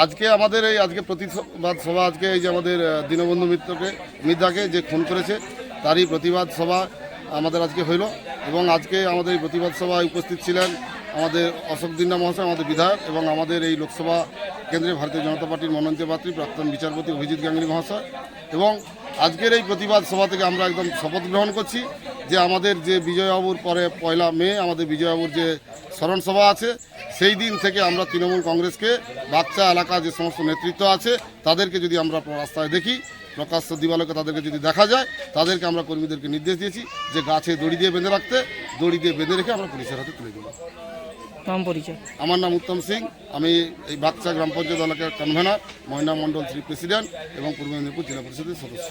আজকে আমাদের এই, আজকে প্রতিবাদ সভা, আজকে এই যে আমাদের দীনবন্ধু মিত্রকে মিদ্রাকে যে খুন করেছে, তারই প্রতিবাদ সভা আমাদের আজকে হইল। এবং আজকে আমাদের এই প্রতিবাদ সভায় উপস্থিত ছিলেন আমাদের অশোক দিন্না মহাশয়, আমাদের বিধায়ক এবং আমাদের এই লোকসভা কেন্দ্রে ভারতীয় জনতা পার্টির মনোনীত পাত্রী প্রাক্তন বিচারপতি অভিজিৎ গাঙ্গুলি মহাশয়। এবং আজকের এই প্রতিবাদ সভা থেকে আমরা একদম শপথ গ্রহণ করছি যে আমাদের যে বিজয়বাবুর পরে পয়লা মে, আমাদের বিজয়বাবুর যে স্মরণ সভা আছে সেই দিন থেকে আমরা তৃণমূল কংগ্রেসকে বাচ্চা এলাকা যে সমস্ত নেতৃত্ব আছে তাদেরকে যদি আমরা রাস্তায় দেখি প্রকাশ্য দিবালোকে তাদেরকে যদি দেখা যায় তাদেরকে আমরা কর্মীদেরকে নির্দেশ দিয়েছি যে গাছে দড়ি দিয়ে বেঁধে রাখতে দড়ি দিয়ে বেঁধে রেখে আমরা পুলিশের হাতে তুলে দেবো। নাম পরিচয়। আমার নাম উত্তম সিং আমি এই বাচ্চা গ্রাম পঞ্চায়েত এলাকার convener Moyna Mondal three president এবং পূর্ব মেদিনীপুর জেলা পরিষদের সদস্য।